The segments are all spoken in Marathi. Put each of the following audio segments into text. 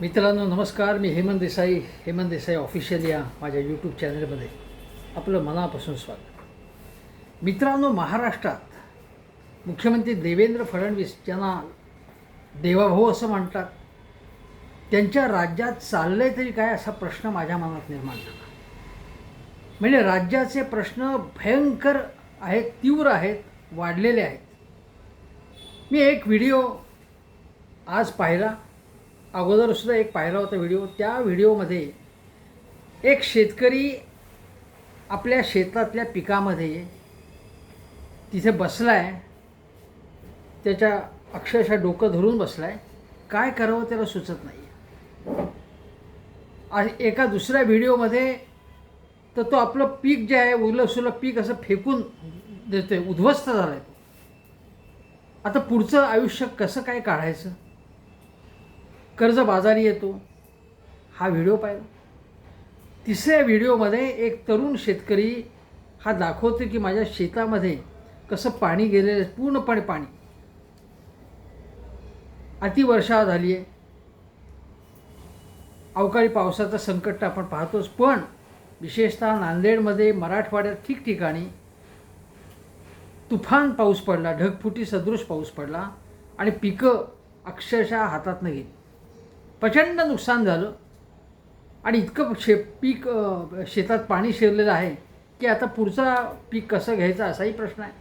मित्रांनो नमस्कार. मी हेमंत देसाई. हेमंत देसाई ऑफिशियल या माझ्या यूट्यूब चॅनलमध्ये आपलं मनापासून स्वागत. मित्रांनो महाराष्ट्रात मुख्यमंत्री देवेंद्र फडणवीस ज्यांना देवाभाऊ असं म्हणतात त्यांच्या राज्यात चाललंय तरी काय असा प्रश्न माझ्या मनात निर्माण झाला. म्हणजे राज्याचे प्रश्न भयंकर आहेत तीव्र आहेत वाढलेले आहेत. मी एक व्हिडिओ आज पाहिला. अगोदरसुद्धा एक पाहिला होता व्हिडिओ त्या व्हिडिओमध्ये एक शेतकरी आपल्या शेतातल्या पिकामध्ये तिथे बसला आहे त्याच्या अक्षरशः डोकं धरून बसला आहे काय करावं त्याला सुचत नाही आणि एका दुसऱ्या व्हिडिओमध्ये तर तो आपलं पीक जे आहे उरलं पीक असं फेकून देतोय. उद्ध्वस्त झालं आहे आता पुढचं आयुष्य कसं काय काढायचं? कर्जबाजारी येतो. हा व्हिडिओ पाहिला. तिसऱ्या व्हिडिओमध्ये एक तरुण शेतकरी हा दाखवतो की माझ्या शेतामध्ये कसं पाणी गेलेलं आहे, पूर्णपणे पाणी. अतिवर्षा झाली आहे. अवकाळी पावसाचं संकट आपण पाहतोच पण विशेषतः नांदेडमध्ये मराठवाड्यात ठिकठिकाणी तुफान पाऊस पडला ढगफुटी सदृश पाऊस पडला आणि पिकं अक्षरशः हातातनं गेली प्रचंड नुकसान झालं. आणि इतकं शे पीक शेतात पाणी शिरलेलं आहे की आता पुढचा पीक कसं घ्यायचा असाही प्रश्न आहे.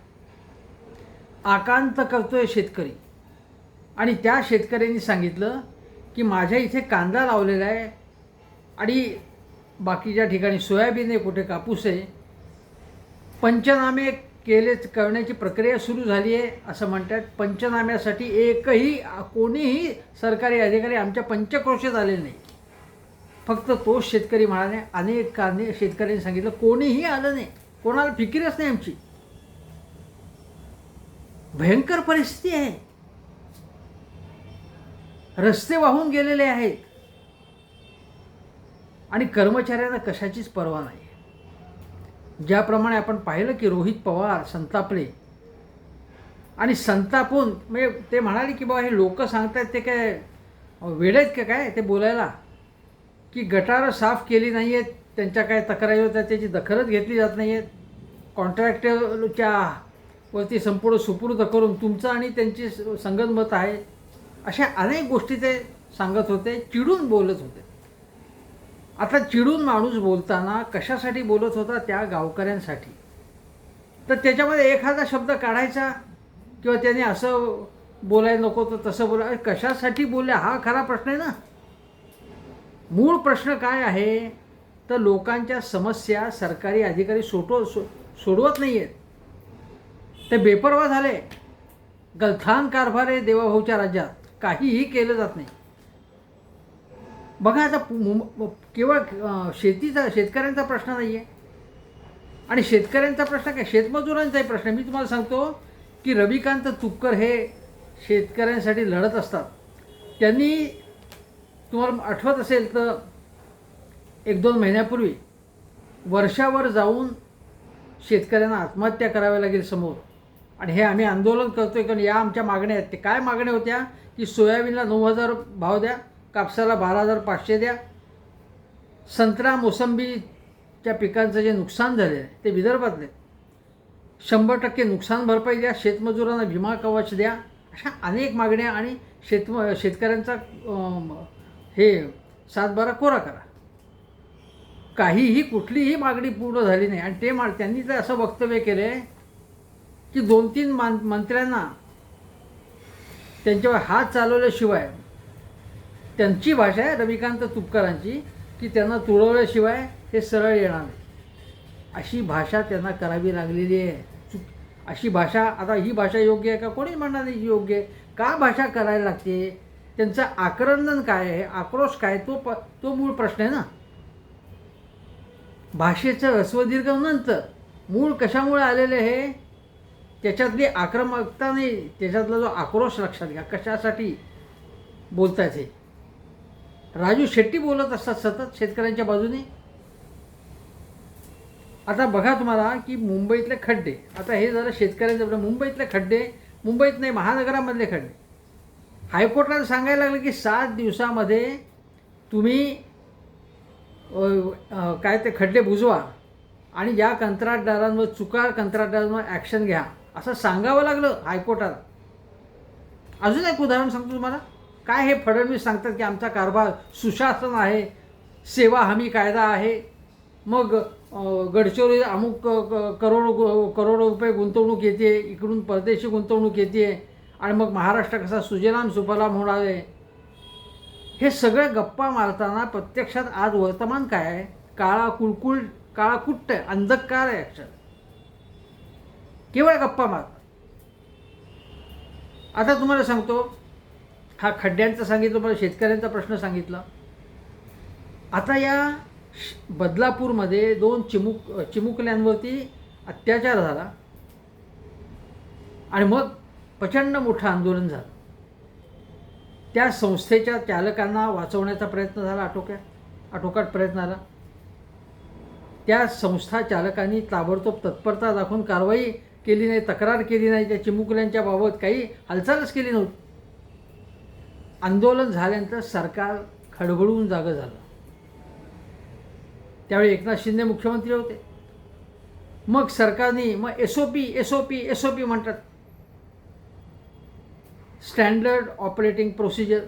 आकांत करतोय शेतकरी. आणि त्या शेतकऱ्यांनी सांगितलं की माझ्या इथे कांदा लावलेला आहे आणि बाकीच्या ठिकाणी सोयाबीन आहे कुठे कापूस आहे. पंचनामे केले करण्याची प्रक्रिया सुरू झाली आहे असं म्हणतात. पंचनाम्यासाठी एकही कोणीही सरकारी अधिकारी आमच्या पंचक्रोशेत आलेले नाही. फक्त तोच शेतकरी म्हणाले अनेक शेतकऱ्यांनी सांगितलं कोणीही आलं नाही. कोणाला फिकीरच नाही आमची. भयंकर परिस्थिती आहे. रस्ते वाहून गेलेले आहेत. आणि कर्मचाऱ्यांना कशाचीच पर्वा नाही. ज्याप्रमाणे आपण पाहिलं की रोहित पवार संतापले. आणि संतापून म्हणजे ते म्हणाले की बाबा हे लोक सांगतायत ते काय वेळ आहेत का काय? ते बोलायला की गटारं साफ केली नाही आहेत त्यांच्या काय तक्रारी होत्या त्याची दखलच घेतली जात नाही आहेत कॉन्ट्रॅक्टरच्या वरती संपूर्ण सुपूर्द करून तुमचं आणि त्यांची संगतमत आहे. अशा अनेक गोष्टी ते सांगत होते चिडून बोलत होते. आता चिडून माणूस बोलताना कशासाठी बोलत होता त्या गावकऱ्यांसाठी? तर त्याच्यामध्ये एखादा शब्द काढायचा? किंवा त्याने असं बोलायला नको तर तसं बोला? कशासाठी बोलल्या? हा खरा प्रश्न आहे ना. मूळ प्रश्न काय आहे? तर लोकांच्या समस्या सरकारी अधिकारी सोटो सो सोडवत नाही आहेत ते बेपरवा झाले. गलथान कारभार आहे देवाभाऊच्या राज्यात. काहीही केलं जात नाही. बघा आता पु- मुं- केवळ शेतीचा शेतकऱ्यांचा प्रश्न नाही आहे आणि शेतकऱ्यांचा प्रश्न काय? शेतमजुरांचाही प्रश्न आहे. मी तुम्हाला सांगतो की रविकांत तुपकर हे शेतकऱ्यांसाठी लढत असतात. त्यांनी तुम्हाला आठवत असेल तर एक दोन महिन्यापूर्वी वर्षावर जाऊन शेतकऱ्यांना आत्महत्या कराव्या लागेल समोर. आणि हे आम्ही आंदोलन करतो आहे कारण या आमच्या मागण्या आहेत. ते काय मागण्या होत्या? की सोयाबीनला नऊ हजार भाव द्या कापसाला बारा हजार पाचशे द्या. संत्रा मोसंबीच्या पिकांचं जे नुकसान झाले आहे ते विदर्भातले शंभर टक्के नुकसान भरपाई द्या. शेतमजुरांना विमा कवच द्या. अशा अनेक मागण्या आणि शेतम शेतकऱ्यांचा हे सातबारा कोरा करा. काहीही कुठलीही मागणी पूर्ण झाली नाही. आणि ते मा त्यांनी तर असं वक्तव्य केलं आहे की दोन तीन मान मंत्र्यांना त्यांच्यावर हात चालवल्याशिवाय त्यांची भाषा आहे रविकांत तुपकरांची की त्यांना तुळवल्याशिवाय हे सरळ येणार नाही. अशी भाषा त्यांना करावी लागलेली आहे. चुक अशी भाषा आता ही भाषा योग्य आहे का? कोणी म्हणणार नाही ही योग्य आहे. का भाषा करायला लागते? त्यांचं आक्रंदन काय आहे? आक्रोश काय? तो प तो मूळ प्रश्न आहे ना. भाषेचं रस्वदीर्घ नंतर मूळ कशामुळे आलेलं आहे? त्याच्यातली आक्रमकता नाही. त्याच्यातला जो आक्रोश लक्षात घ्या. कशासाठी बोलतायचे राजू शेट्टी बोलत असतात सतत शेतकऱ्यांच्या बाजूने? आता बघा तुम्हाला की मुंबईतले खड्डे आता हे झालं शेतकऱ्यांचं मुंबईतले खड्डे मुंबईत नाही महानगरामधले खड्डे. हायकोर्टाला सांगायला लागलं की सात दिवसामध्ये तुम्ही काय ते खड्डे बुजवा आणि ज्या कंत्राटदारांवर चुकार कंत्राटदारांवर ॲक्शन घ्या. असं सांगावं लागलं हायकोर्टाला. अजून एक उदाहरण सांगतो तुम्हाला. काय हे फडणवीस सांगतात की आमचा कारभार सुशासन आहे सेवा हमी कायदा आहे. मग गडचिरोली अमुक क- क- करोड करोडो रुपये गुंतवणूक येते इकडून परदेशी गुंतवणूक येते आणि मग महाराष्ट्र कसा सुजलाम सुफलाम होणार आहे? हे सगळं गप्पा मारताना प्रत्यक्षात आज वर्तमान काय आहे? काळा कुळकुळ काळा कुट्ट आहे अंधकार आहे अक्षर. केवळ गप्पा मार. आता तुम्हाला सांगतो हा खड्ड्यांचं सांगितलं मला शेतकऱ्यांचा प्रश्न सांगितला. आता या श- बदलापूरमध्ये दोन चिमुक चिमुकल्यांवरती अत्याचार झाला. आणि मग प्रचंड मोठं आंदोलन झालं. त्या संस्थेच्या चालकांना वाचवण्याचा प्रयत्न झाला आटोक्यात आटोकाट प्रयत्न आला त्या संस्था चालकांनी ताबडतोब तत्परता दाखवून कारवाई केली नाही तक्रार केली नाही त्या चिमुकल्यांच्या बाबत काही हालचालच केली नव्हती. आंदोलन झाल्यानंतर सरकार खडबडून जागं झालं. त्यावेळी एकनाथ शिंदे मुख्यमंत्री होते. मग सरकारने मग S O P S O P S O P म्हणतात. स्टँडर्ड ऑपरेटिंग प्रोसिजर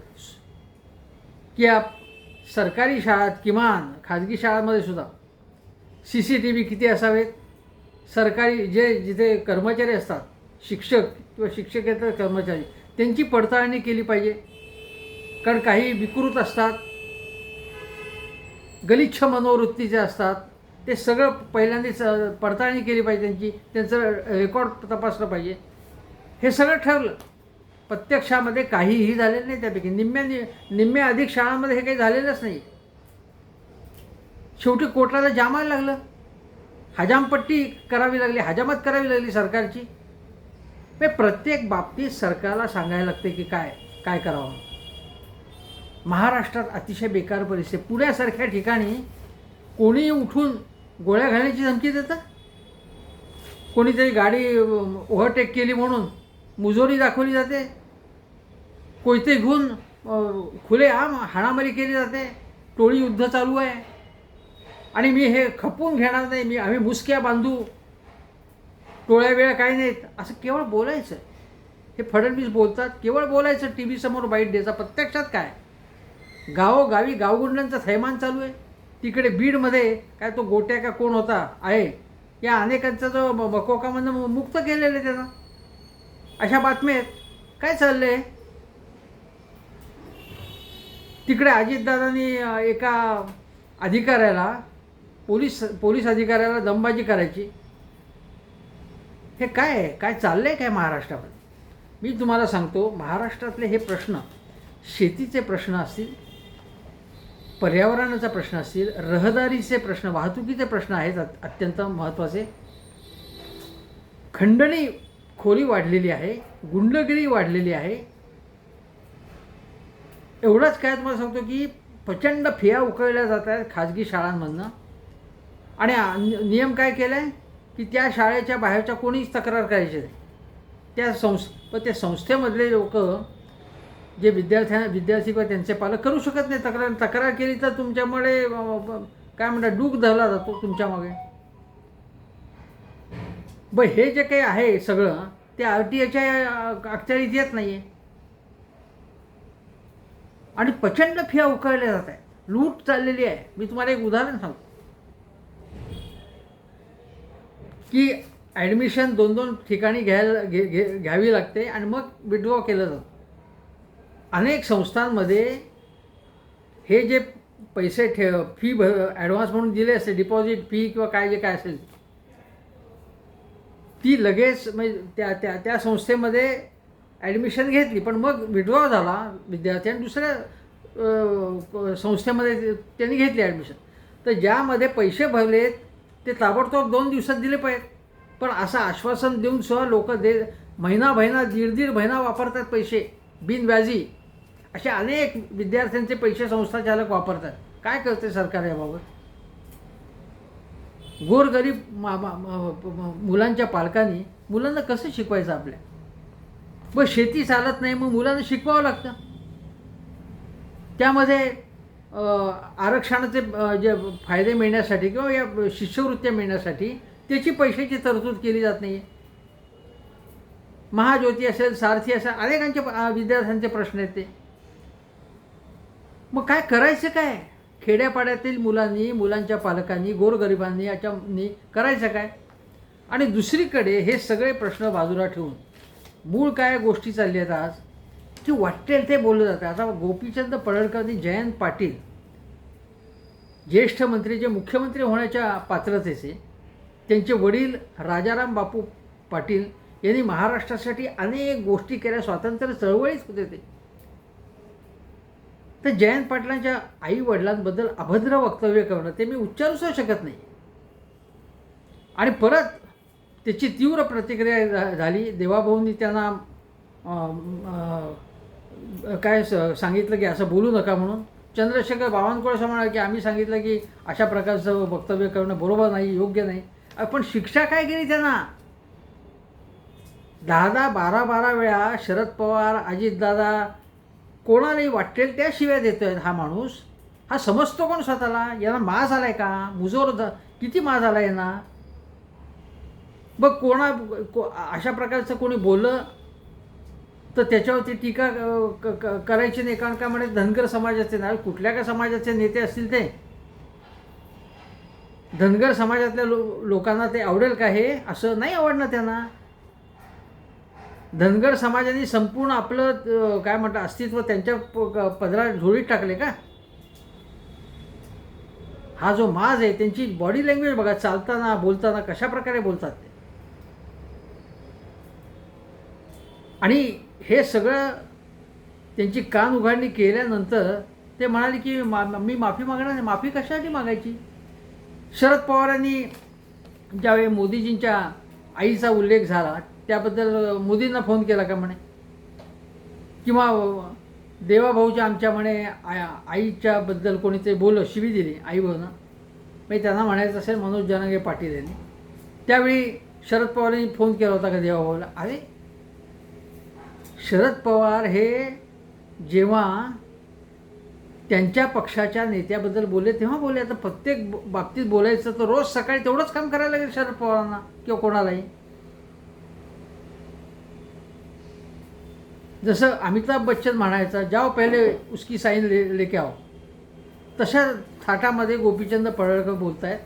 की आप सरकारी शाळात किमान खाजगी शाळांमध्ये सुद्धा सी सी टी व्ही किती असावेत? सरकारी जे जिथे कर्मचारी असतात शिक्षक किंवा शिक्षकेतर कर्मचारी त्यांची पडताळणी केली पाहिजे. कारण काही विकृत असतात गलिच्छ मनोवृत्तीचे असतात ते सगळं पहिल्यांदाच पडताळणी केली पाहिजे त्यांची त्यांचं रेकॉर्ड तपासलं पाहिजे. हे सगळं ठरलं. प्रत्यक्षामध्ये काहीही झालेलं नाही त्यापैकी. निम्म्या निम्म्या अधिक शाळांमध्ये हे काही झालेलंच नाही. शेवटी कोर्टाला जामायला लागलं. हजामपट्टी करावी लागली हजामत करावी लागली सरकारची. पण प्रत्येक बाबतीत सरकारला सांगायला लागते की काय काय करावं? महाराष्ट्रात अतिशय बेकार परिस्थिती. पुण्यासारख्या ठिकाणी कोणी उठून गोळ्या घालण्याची धमकी देतं? कोणीतरी गाडी ओव्हरटेक केली म्हणून मुजोरी दाखवली जाते? कोयते घेऊन खुले आम हाणामारी केली जाते? टोळी युद्ध चालू आहे. आणि मी हे खपवून घेणार नाही. मी आम्ही मुसक्या बांधू. टोळ्या वेळा काही नाहीत. असं केवळ बोलायचं. हे फडणवीस बोलतात. केवळ बोलायचं. टी व्ही समोर बाईट द्यायचा प्रत्यक्षात काय? गावोगावी गावगुंडांचं थैमान चालू आहे. तिकडे बीडमध्ये काय तो गोट्या का कोण होता आहे या अनेकांचा जो मकोकामधनं मुक्त केलेलं आहे त्यानं. अशा बातम्या आहेत. काय चाललं आहे तिकडे अजितदादांनी एका अधिकाऱ्याला पोलीस पोलीस अधिकाऱ्याला दमबाजी करायची. हे काय आहे? काय चाललं आहे काय महाराष्ट्रामध्ये? मी तुम्हाला सांगतो महाराष्ट्रातले हे प्रश्न शेतीचे प्रश्न असतील पर्यावरणाचा प्रश्न असतील रहदारीचे प्रश्न वाहतुकीचे प्रश्न आहेत अत्यंत महत्त्वाचे खंडणी खोली वाढलेली आहे गुंडगिरी वाढलेली आहे. एवढंच काय तुम्हाला सांगतो की प्रचंड फिया उकळल्या जात आहेत खाजगी शाळांमधनं. आणि नियम काय केला आहे की त्या शाळेच्या बाहेरच्या कोणीच तक्रार करायची त्या संस् त्या संस्थेमधले लोक जे विद्यार्थ्यांना विद्यार्थी किंवा त्यांचे पालक करू शकत नाही. तक्रार तक्रार केली तर तुमच्यामुळे काय म्हणतात डूक धरला जातो तुमच्या मागे. ब हे जे काही आहे सगळं ते आर टी एच्या अखत्यारीत येत नाही आहे आणि प्रचंड फिया उकळल्या जात आहेत. लूट चाललेली आहे. मी तुम्हाला एक उदाहरण सांगतो. की ॲडमिशन दोन दोन ठिकाणी घ्यायला घे घे घ्यावी लागते आणि मग विड्रॉ केलं जातं. अनेक संस्थांमध्ये हे जे पैसे ठेव फी भ ॲडव्हान्स म्हणून दिले असते डिपॉझिट फी किंवा काय जे काय असेल ती लगेच म्हणजे त्या त्या त्या संस्थेमध्ये ॲडमिशन घेतली. पण मग विड्रॉ झाला विद्यार्थी आणि दुसऱ्या संस्थेमध्ये त्यांनी घेतली ॲडमिशन तर ज्यामध्ये पैसे भरलेत ते ताबडतोब दोन दिवसात दिले पाहिजेत. पण असं आश्वासन देऊन सुद्धा लोक दे महिना महिना दीड दीड महिना वापरतात पैसे बिनव्याजी. असे अनेक विद्यार्थ्यांचे पैसे संस्था चालक वापरतात. काय करते सरकार याबाबत? गोरगरीब मा मा- मा- मुलांच्या पालकांनी मुलांना कसं शिकवायचं आपल्या? मग शेती चालत नाही मग मुलांना शिकवावं लागतं. त्यामध्ये आरक्षणाचे जे फायदे मिळण्यासाठी किंवा या शिष्यवृत्त्या मिळण्यासाठी त्याची पैशाची तरतूद केली जात नाही. आहे महाज्योती असेल सारथी असेल अनेकांचे विद्यार्थ्यांचे प्रश्न येते मग काय करायचं काय? खेड्यापाड्यातील मुलांनी मुलांच्या पालकांनी गोरगरिबांनी याच्यानी करायचं काय? आणि दुसरीकडे हे सगळे प्रश्न बाजूला ठेवून मूळ काय गोष्टी चालल्या आहेत आज? की वाटेल ते बोललं जातं. आता गोपीचंद पडळकरनी जयंत पाटील ज्येष्ठ मंत्री जे मुख्यमंत्री होण्याच्या पात्रतेचे त्यांचे वडील राजाराम बापू पाटील यांनी महाराष्ट्रासाठी अनेक गोष्टी केल्या. स्वातंत्र्य चळवळीत होते ते. तर जयंत पाटलांच्या आई वडिलांबद्दल अभद्र वक्तव्य करणं ते मी उच्चारूच शकत नाही. आणि परत त्याची तीव्र प्रतिक्रिया झा- झाली. देवाभाऊंनी त्यांना काय स- सांगितलं की असं बोलू नका म्हणून. चंद्रशेखर बावनकुळे असं म्हणाले की आम्ही सांगितलं की अशा प्रकारचं वक्तव्य करणं बरोबर नाही योग्य नाही. पण शिक्षा काय केली त्यांना? दहा दहा बारा बारा वेळा शरद पवार अजितदादा कोणालाही वाटेल त्या शिव्या देतोय हा माणूस. हा समजतो कोण स्वतःला? यांना माज आहे का? मुजोर किती माज आला यांना? बघ कोणा को अशा प्रकारचं कोणी बोललं तर त्याच्यावरती टीका क- क- करायची नाही. कारण का म्हणे धनगर समाजाचे ना कुठल्या का समाजाचे नेते असतील ते? धनगर समाजातल्या लो लोकांना ते आवडेल का हे? असं नाही आवडणार त्यांना. धनगर समाजाने संपूर्ण आपलं काय म्हणतात अस्तित्व त्यांच्या प- झोळीत टाकले का? हा जो माज आहे त्यांची बॉडी लँग्वेज बघा चालताना बोलताना कशा प्रकारे बोलतात ते. आणि हे सगळं त्यांची कान उघडणी केल्यानंतर ते म्हणाले की मा मी माफी मागणार नाही. माफी कशासाठी मागायची? शरद पवारांनी ज्यावेळी मोदीजींच्या आईचा उल्लेख झाला त्याबद्दल मोदींना फोन केला का म्हणे? किंवा देवाभाऊच्या आमच्या म्हणे आ- आईच्याबद्दल कोणीतरी बोल बोललं शिवी दिली आई भाऊनं. म्हणजे त्यांना म्हणायचं असेल मनोज जानगे पाटील यांनी. त्यावेळी शरद पवारांनी फोन केला होता का देवाभाऊला? अरे शरद पवार हे जेव्हा त्यांच्या पक्षाच्या नेत्याबद्दल बोलले तेव्हा बोलले. आता प्रत्येक बाबतीत बोलायचं तर रोज सकाळी तेवढंच काम करायला लागेल शरद पवारांना किंवा कोणालाही. जसं अमिताभ बच्चन म्हणायचा जाओ पहिले उसकी साईन ले लेके आओ. तशा थाटामध्ये गोपीचंद पडळकर बोलत आहेत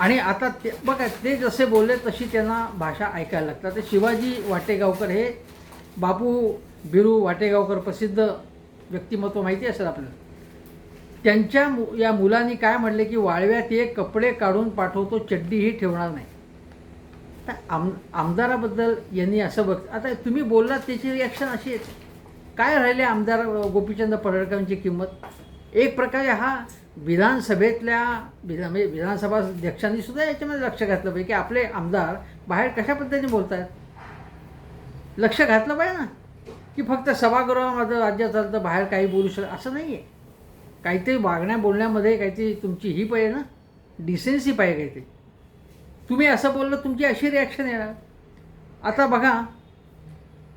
आणि आता ते बघा ते जसे बोलले तशी त्यांना भाषा ऐकायला लागतात. ते शिवाजी वाटेगावकर हे बापू बिरू वाटेगावकर प्रसिद्ध व्यक्तिमत्व माहिती असेल आपल्याला. त्यांच्या मु या मुलांनी काय म्हटले की वाळव्यात एक कपडे काढून पाठवतो चड्डीही ठेवणार नाही. आम आमदाराबद्दल यांनी असं बघ आता तुम्ही बोललात त्याची रिॲक्शन अशी आहे. काय राहिले आमदार गोपीचंद पडळकरांची किंमत? एक प्रकारे हा विधानसभेतल्या विधान म्हणजे विधानसभा अध्यक्षांनी सुद्धा याच्यामध्ये लक्ष घातलं पाहिजे की आपले आमदार बाहेर कशा पद्धतीने बोलत आहेत लक्ष घातलं पाहिजे ना. की फक्त सभागृहामध्ये राज्य चालतं बाहेर काही बोलू शकत असं नाही आहे काहीतरी वागण्या बोलण्यामध्ये काहीतरी तुमची ही पाहिजे ना. डिसेन्सी पाहिजे काहीतरी. तुम्ही असं बोललं तुमची अशी रिॲक्शन येणार. आता बघा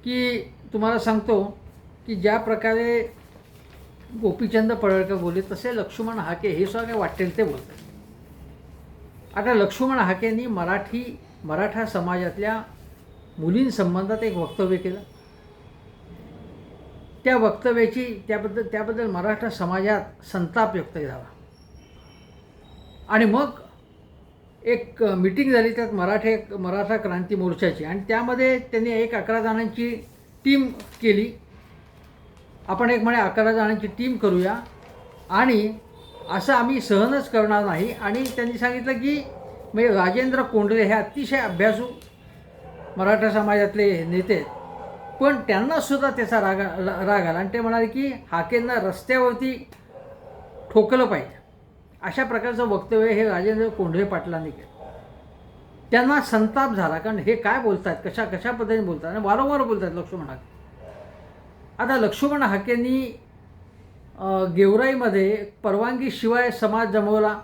की तुम्हाला सांगतो की ज्या प्रकारे गोपीचंद पडळकर बोलले तसे लक्ष्मण हाके हे सुद्धा काय वाटेल ते बोलतात. आता लक्ष्मण हाकेंनी मराठी मराठा समाजातल्या मुलींसंबंधात एक वक्तव्य केलं. त्या वक्तव्याची त्याबद्दल त्याबद्दल मराठा समाजात संताप व्यक्त झाला. आणि मग एक मिटिंग झाली त्यात मराठे मराठा क्रांती मोर्चाची. आणि त्यामध्ये त्यांनी एक अकरा जणांची टीम केली. आपण एक म्हणे अकरा जणांची टीम करूया. आणि असं आम्ही सहनच करणार नाही. आणि त्यांनी सांगितलं की म्हणजे राजेंद्र कोंडरे हे अतिशय अभ्यासू मराठा समाजातले नेते आहेत. पण त्यांनासुद्धा त्याचा राग राग आला. आणि ते म्हणाले की हाकेंना रस्त्यावरती ठोकलं पाहिजे. अशा प्रकारचं वक्तव्य हे राजेंद्र कोंढवे पाटलांनी केलं. त्यांना संताप झाला कारण हे काय बोलतात कशा कशा पद्धतीने बोलतात आणि वारंवार बोलतात लक्ष्मण हाके. आता लक्ष्मण हाकेंनी गेवराईमध्ये परवानगीशिवाय समाज जमवला.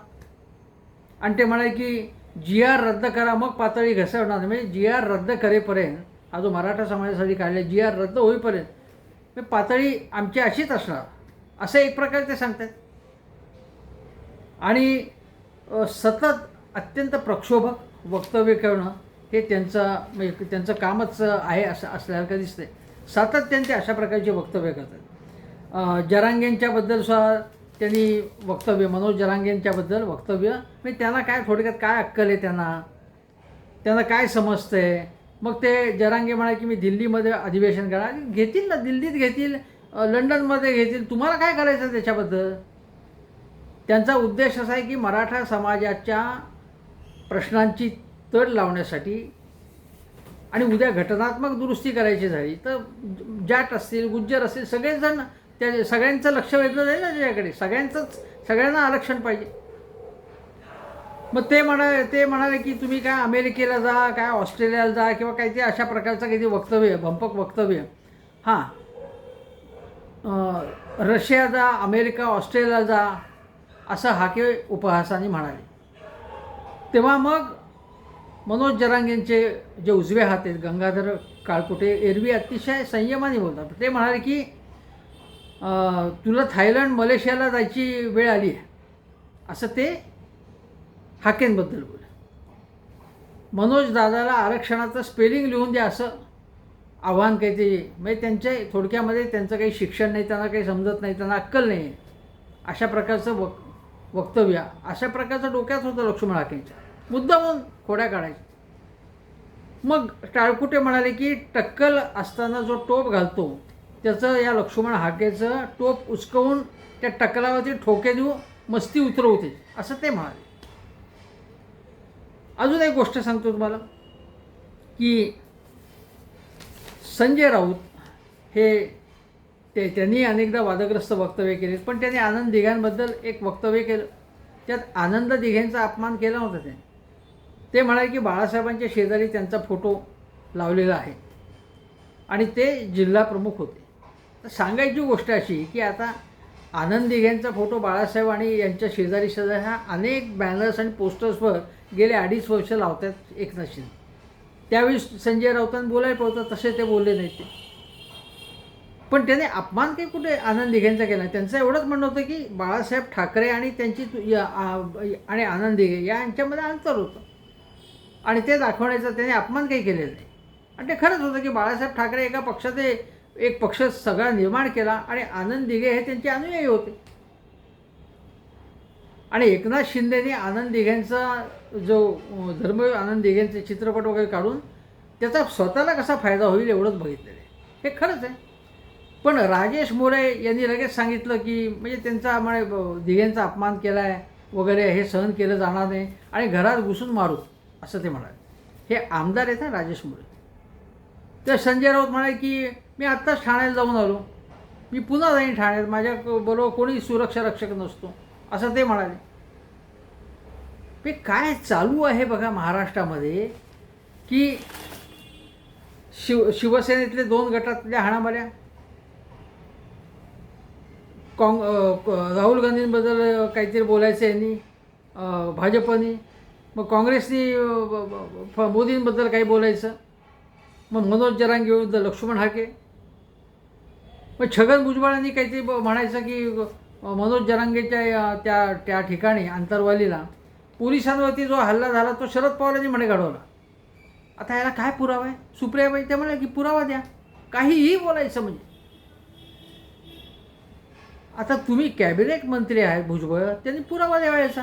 आणि ते म्हणाले की जी आर रद्द करा मग पातळी घसरणार. म्हणजे जी आर रद्द करेपर्यंत हा जो मराठा समाजासाठी काढला जी आर रद्द होईपर्यंत पातळी आमची अशीच असणार. असं एक प्रकारे ते सांगतात. आणि सतत अत्यंत प्रक्षोभक वक्तव्य करणं हे त्यांचं म्हणजे त्यांचं कामच आहे असं असल्यासारखं दिसतंय. सातत्याने ते अशा प्रकारचे वक्तव्य करतात. जरांगेंच्याबद्दल सुद्धा त्यांनी वक्तव्य मनोज जरांगेंच्याबद्दल वक्तव्य. म्हणजे त्यांना काय थोडक्यात काय अक्कल आहे त्यांना? त्यांना काय समजतंय? मग ते जरांगे म्हणाले की मी दिल्लीमध्ये अधिवेशन करा घेतील ना दिल्लीत घेतील लंडनमध्ये घेतील. तुम्हाला काय करायचं त्याच्याबद्दल? त्यांचा उद्देश असा आहे की मराठा समाजाच्या प्रश्नांची तड लावण्यासाठी आणि उद्या घटनात्मक दुरुस्ती करायची झाली तर जाट असतील गुज्जर असतील सगळेजण त्या सगळ्यांचं लक्ष वेधलं जाईल ना त्याच्याकडे. सगळ्यांचंच सगळ्यांना आरक्षण पाहिजे. मग ते म्हणा ते म्हणाले की तुम्ही काय अमेरिकेला जा काय ऑस्ट्रेलियाला जा किंवा काही ते अशा प्रकारचं काही ते वक्तव्य भंपक वक्तव्य. हां. रशिया जा अमेरिका ऑस्ट्रेलियाला जा. असं हाके उपहासाने म्हणाले. तेव्हा मग मनोज जरांगेंचे जे उजवे हात आहेत गंगाधर काळकुटे एरवी अतिशय संयमाने बोलतात. ते म्हणाले की तुला थायलंड मलेशियाला जायची वेळ आली आहे. असं ते हाकेंबद्दल बोल मनोज दादाला आरक्षणाचं स्पेलिंग लिहून द्या असं आव्हान काही ते म्हणजे त्यांच्या थोडक्यामध्ये त्यांचं काही शिक्षण नाही त्यांना काही समजत नाही त्यांना अक्कल नाही. अशा प्रकारचं वक वक्तव्य. अशा प्रकारचं डोक्यात होतं लक्ष्मण हाकेंच्या मुद्दामून खोड्या काढायच्या. मग टाळकुटे म्हणाले की टक्कल असताना जो टोप घालतो त्याचं या लक्ष्मण हाकेचं टोप उचकवून त्या टक्कलावरती ठोके देऊ मस्ती उतरवते. असं ते म्हणाले. अजून एक गोष्ट सांगतो तुम्हाला की संजय राऊत हे ते त्यांनी अनेकदा वादग्रस्त वक्तव्य केले पण त्यांनी आनंद दिघांबद्दल एक वक्तव्य केलं. त्यात आनंद दिघेंचा अपमान केला होता त्यांनी. ते म्हणाले की बाळासाहेबांच्या शेजारी त्यांचा फोटो लावलेला आहे. आणि ते जिल्हा प्रमुख होते. तर सांगायची गोष्ट अशी की आता आनंद दिघेंचा फोटो बाळासाहेब आणि यांच्या शेजारी शेजारी ह्या अनेक बॅनर्स आणि पोस्टर्सवर गेले अडीच वर्ष लावतात एकनाथ शिंदे त्यावेळी संजय राऊतांनी बोलायला पाहतं तसे ते बोलले नाहीत. ते पण त्याने अपमान काही कुठे आनंद दिघेंचा केला त्यांचं एवढंच म्हणणं होतं की बाळासाहेब ठाकरे आणि त्यांची आणि आनंद दिघे यांच्यामध्ये अंतर होतं. आणि ते दाखवण्याचा त्याने अपमान काही केलेला नाही. आणि ते खरंच होतं की बाळासाहेब ठाकरे एका पक्षाचे एक पक्ष सगळा निर्माण केला आणि आनंद दिघे हे त्यांचे अनुयायी होते. आणि एकनाथ शिंदेने आनंद दिघेंचा जो धर्म धर्मवीर आनंद दिघेंचे चित्रपट वगैरे काढून त्याचा स्वतःला कसा फायदा होईल एवढंच बघितलेलं आहे. हे खरंच आहे. पण राजेश मोरे यांनी लगेच सांगितलं की म्हणजे त्यांचा म्हणजे दिघेंचा अपमान केला आहे वगैरे हे सहन केलं जाणार नाही आणि घरात घुसून मारू असं ते म्हणाले. हे आमदार आहेत ना राजेश मोरे. तर संजय राऊत म्हणाले की मी आत्ताच ठाण्याला जाऊन आलो. मी पुन्हा जाईन ठाण्यात. माझ्या बरोबर कोणी सुरक्षा रक्षक नसतो. असं ते म्हणाले. ते काय चालू आहे बघा महाराष्ट्रामध्ये की शिव शिवसेनेतले दोन गटातल्या हाणामाऱ्या काँग क- राहुल गांधींबद्दल काहीतरी बोलायचं यांनी भाजपनी. मग काँग्रेसनी मोदींबद्दल काही बोलायचं. मग मनोज जरांगे विरुद्ध लक्ष्मण हाके. मग छगन भुजबळांनी काहीतरी म्हणायचं की मनोज जरांगेच्या त्या त्या ठिकाणी आंतरवालीला पोलिसांवरती जो हल्ला झाला तो शरद पवारांनी म्हणे घडवला. आता याला काय पुरावा आहे? सुप्रियाबाई त्या म्हणाले की पुरावा द्या. काहीही बोलायचं म्हणजे. आता तुम्ही कॅबिनेट मंत्री आहेत भुजबळ त्यांनी पुरावा द्यावायचा.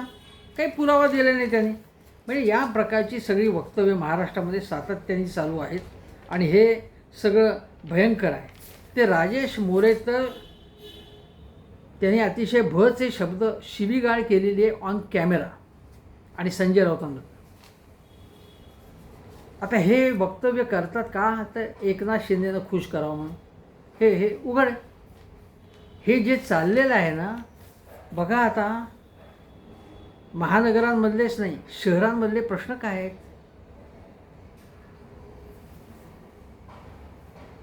काही पुरावा दिला नाही त्यांनी. म्हणजे या प्रकारची सगळी वक्तव्य महाराष्ट्रामध्ये सातत्याने चालू आहेत आणि हे सगळं भयंकर आहे. ते राजेश मोरे तर त्यांनी अतिशय भचे शब्द शिवीगाळ केलेली आहे ऑन कॅमेरा आणि संजय राऊतांना आता हे वक्तव्य करतात का? तर एकनाथ शिंदेनं खुश करावं म्हणून. हे हे उघड आहे. हे जे चाललेलं आहे ना बघा आता महानगरांमधलेच नाही शहरांमधले प्रश्न काय आहेत?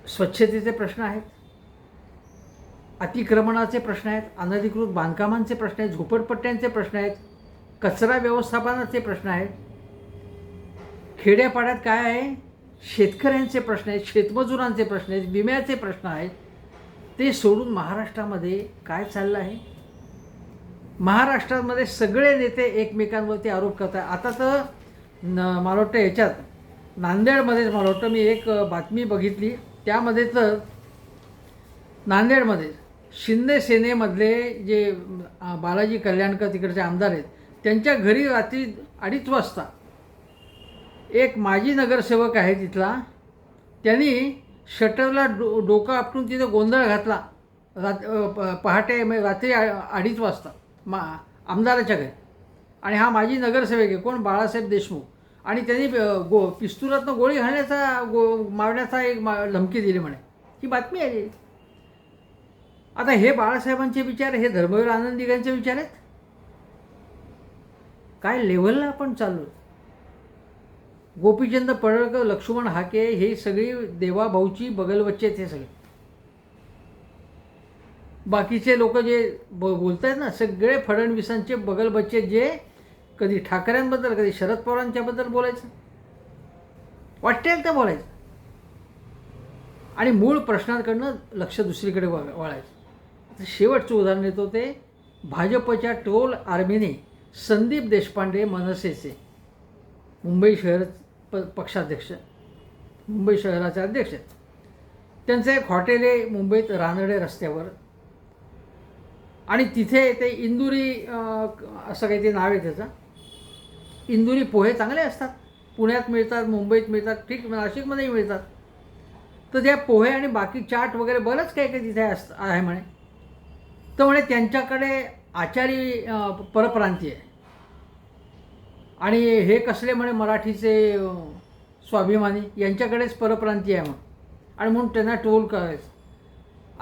स्वच्छतेचे प्रश्न आहेत अतिक्रमणाचे प्रश्न आहेत अनधिकृत बांधकामांचे प्रश्न आहेत झोपडपट्ट्यांचे प्रश्न आहेत कचरा व्यवस्थापनाचे प्रश्न आहेत. खेड्यापाड्यात काय आहे? शेतकऱ्यांचे प्रश्न आहेत शेतमजुरांचे प्रश्न आहेत विम्याचे प्रश्न आहेत. ते सोडून महाराष्ट्रामध्ये काय चाललं आहे? महाराष्ट्रामध्ये सगळे नेते एकमेकांवरती आरोप करतात आता तर न मला वाटतं याच्यात नांदेडमध्येच मला वाटतं मी एक बातमी बघितली. त्यामध्ये तर नांदेडमध्ये शिंदे सेनेमधले जे बालाजी कल्याणकर तिकडचे आमदार आहेत त्यांच्या घरी रात्री अडीच वाजता एक माजी नगरसेवक आहे तिथला. त्यांनी शटरला डो डोकं आपटून तिथे गोंधळ घातला. रात प- पहाटे म्हणजे रात्री अडीच वाजता. मा आमदाराच्या घरी. आणि हा माजी नगरसेवक आहे. कोण? बाळासाहेब देशमुख. आणि त्यांनी गो पिस्तुलातनं गोळी घालण्याचा गो मारण्याचा एक मा धमकी दिली म्हणे. ही बातमी आहे. आता हे बाळासाहेबांचे विचार हे धर्मवीर आनंदीगांचे विचार आहेत? काय लेवलला आपण चाललो गोपीचंद पडळकर लक्ष्मण हाके हे सगळी देवाभाऊची बगलवच्चे आहेत हे सगळे. बाकीचे लोक जे ब बोलत आहेत ना सगळे फडणवीसांचे बगलबच्चे जे कधी ठाकऱ्यांबद्दल कधी शरद पवारांच्याबद्दल बोलायचं. वाटेल तर बोलायचं. आणि मूळ प्रश्नांकडनं लक्ष दुसरीकडे वळ वळायचं. शेवटचं उदाहरण देतो ते भाजपच्या टोल आर्मीने संदीप देशपांडे मनसेचे मुंबई शहर प पक्षाध्यक्ष मुंबई शहराचे अध्यक्ष. आहेत. त्यांचं एक हॉटेल आहे मुंबईत रानडे रस्त्यावर. आणि तिथे ते इंदुरी असं काही ते नाव आहे त्याचं. इंदुरी पोहे चांगले असतात. पुण्यात मिळतात मुंबईत मिळतात ठीक नाशिकमध्येही मिळतात. तर त्या पोहे आणि बाकी चाट वगैरे बरंच काही काही तिथे असं आहे म्हणे. तर म्हणे त्यांच्याकडे आचारी परप्रांती परप्रांतीय आहे. आणि हे कसले म्हणे मराठीचे स्वाभिमानी? यांच्याकडेच परप्रांतीय आहे मग. आणि म्हणून त्यांना टोल करायचं.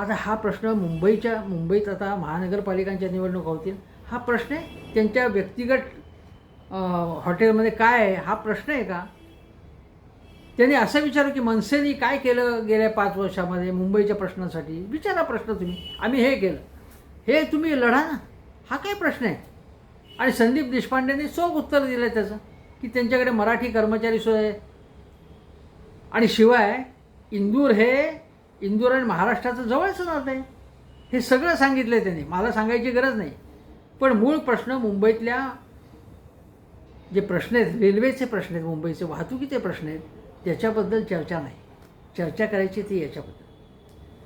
आता हा प्रश्न मुंबईच्या मुंबईत आता महानगरपालिकांच्या निवडणुका होतील. हा प्रश्न आहे त्यांच्या व्यक्तिगत हॉटेलमध्ये काय आहे? हा प्रश्न आहे का? त्यांनी असं विचारू की मनसेनी काय केलं गेल्या पाच वर्षामध्ये मुंबईच्या प्रश्नासाठी? विचारा प्रश्न तुम्ही. आम्ही हे केलं. हे तुम्ही लढा ना. हा काय प्रश्न आहे? आणि संदीप देशपांडेने चोख उत्तर दिलं आहे त्याचं की त्यांच्याकडे मराठी कर्मचारी सोय आहे. आणि शिवाय इंदूर हे इंदूर आणि महाराष्ट्राचं जवळच नातं आहे. हे सगळं सांगितलं आहे त्यांनी. मला सांगायची गरज नाही. पण मूळ प्रश्न मुंबईतल्या जे प्रश्न आहेत रेल्वेचे प्रश्न आहेत मुंबईचे वाहतुकीचे प्रश्न आहेत त्याच्याबद्दल चर्चा नाही. चर्चा करायची ती याच्याबद्दल.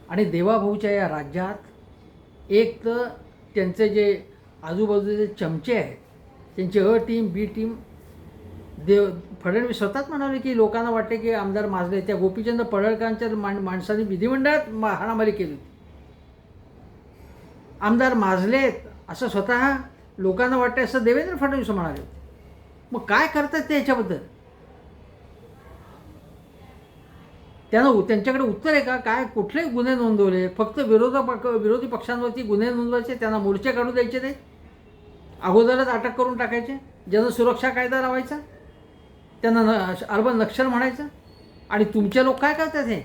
आणि देवाभाऊच्या या राज्यात एक तर त्यांचे जे आजूबाजूचे चमचे आहेत त्यांची A team B team Dev Fadnavis स्वतःच म्हणाले की लोकांना वाटते की आमदार माजले त्या गोपीचंद पडळकरांच्या माण माणसांनी विधिमंडळात मा हाणामारी केली होती. आमदार माजलेत असं स्वतः लोकांना वाटतं असं देवेंद्र फडणवीस म्हणाले होते. मग काय करतात ते याच्याबद्दल? त्यांना त्यांच्याकडे उत्तर आहे का? काय कुठले गुन्हे नोंदवले? फक्त विरोधा पक विरोधी पक्षांवरती गुन्हे नोंदवायचे त्यांना मोर्चे काढू द्यायचे ते अगोदरच अटक करून टाकायचे? जनसुरक्षा कायदा लावायचा? त्यांना न अर्बन नक्षल म्हणायचं? आणि तुमचे लोक काय करतात हे?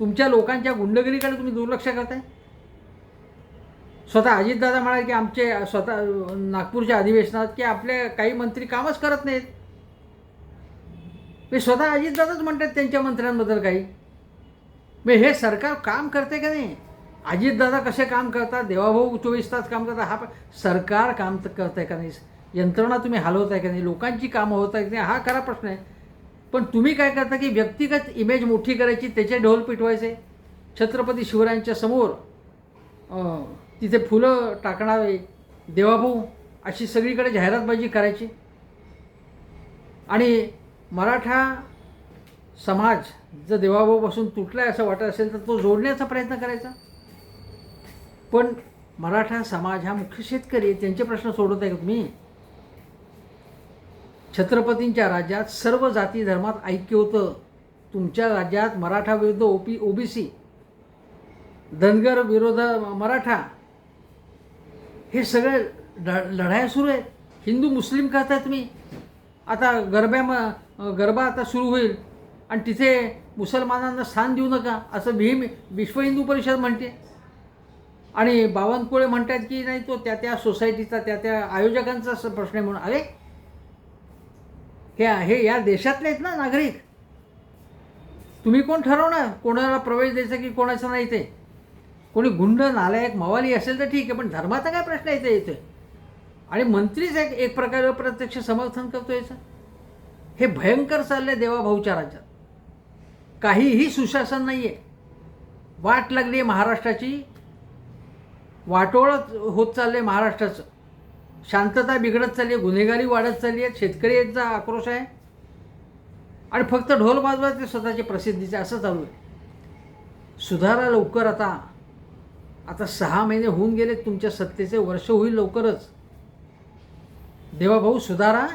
तुमच्या लोकांच्या गुंडगिरीकडे तुम्ही दुर्लक्ष करताय? स्वतः अजितदादा म्हणाले की आमचे स्वतः नागपूरच्या अधिवेशनात की आपले काही मंत्री कामच करत नाहीत. ते स्वतः अजितदादाच म्हणतात त्यांच्या मंत्र्यांबद्दल काही. मग हे सरकार काम करते का नाही? अजितदादा कसे काम करतात? देवाभाऊ चोवीस तास काम करतात. हा सरकार काम करत आहे का नाही? यंत्रणा तुम्ही हलवताय का नाही? लोकांची कामं होत आहेत नाही? हा खरा प्रश्न आहे. पण तुम्ही काय करता की व्यक्तिगत इमेज मोठी करायची त्याचे ढोल पिटवायचे. छत्रपती शिवरायांच्या समोर तिथे फुलं टाकणारे देवाभाऊ अशी सगळीकडे जाहिरातबाजी करायची. आणि मराठा समाज जर देवाभाऊपासून तुटला आहे असं वाटत असेल तर तो जोडण्याचा प्रयत्न करायचा. पण मराठा समाज हा मुख्य शेतकरी आहे. त्यांचे प्रश्न सोडवत आहे का तुम्ही? छत्रपतींच्या राज्यात सर्व जाती धर्मात ऐक्य होतं. तुमच्या राज्यात मराठा विरुद्ध ओपी ओबीसी धनगर विरोध मराठा हे सगळे ल लढाया सुरू आहेत. हिंदू मुस्लिम करताय तुम्ही. आता गरब्या म गरबा आता सुरू होईल. आणि तिथे मुसलमानांना स्थान देऊ नका असं भीम विश्व हिंदू परिषद म्हणते. आणि बावनकुळे म्हणतात की नाही तो त्या त्या सोसायटीचा त्या त्या आयोजकांचा असं प्रश्न आहे म्हणून. अरे हे हे या देशातले आहेत ना नागरिक. तुम्ही कोण ठरवणार? कोणाला प्रवेश द्यायचा की कोणाचा नाही ते? कोणी गुंड नालायक मवाली असेल तर ठीक आहे पण धर्माचा काय प्रश्न येते इथे आणि मंत्रीच एक एक प्रकारे प्रत्यक्ष समर्थन करतो याचं? हे भयंकर चाललं आहे देवाभाऊच्या राज्यात काहीही सुशासन नाही आहे वाट लागली आहे महाराष्ट्राची वाटोळच होत चाललं आहे महाराष्ट्राचं. शांतता बिघडत चालली आहे गुन्हेगारी वाढत चालली आहे शेतकरी यांचा आक्रोश आहे. आणि फक्त ढोल वाजवायचे स्वतःचे प्रसिद्धीचे असं चालू आहे. सुधारा लवकर आता आता सहा महिने होऊन गेले तुमच्या सत्तेचे वर्ष होईल लवकरच. देवाभाऊ सुधारा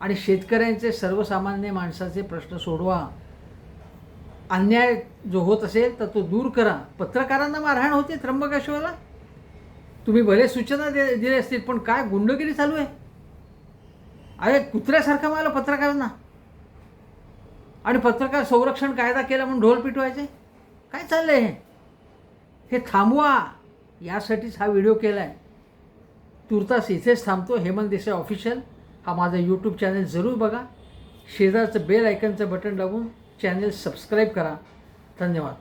आणि शेतकऱ्यांचे सर्वसामान्य माणसाचे प्रश्न सोडवा. अन्याय जो होत असेल तर तो दूर करा. पत्रकारांना मारहाण होते त्र्यंबकेश्वरला? तुम्ही भले सूचना दे दिल्या असतील पण काय गुंडगिरी चालू आहे? अरे कुत्र्यासारखं मला पत्रकारांना. आणि पत्रकार संरक्षण कायदा केला म्हणून ढोल पिटवायचे? काय चाललंय हे? हे थांबवा. यासाठीच हा व्हिडिओ केला आहे तुर्तास इथेच थांबतो. हेमंत देसाई ऑफिशियल हा माझा यूट्यूब चॅनल जरूर बघा. शेजारचं बेल आयकनचं बटन दाबून चॅनल सबस्क्राईब करा. धन्यवाद.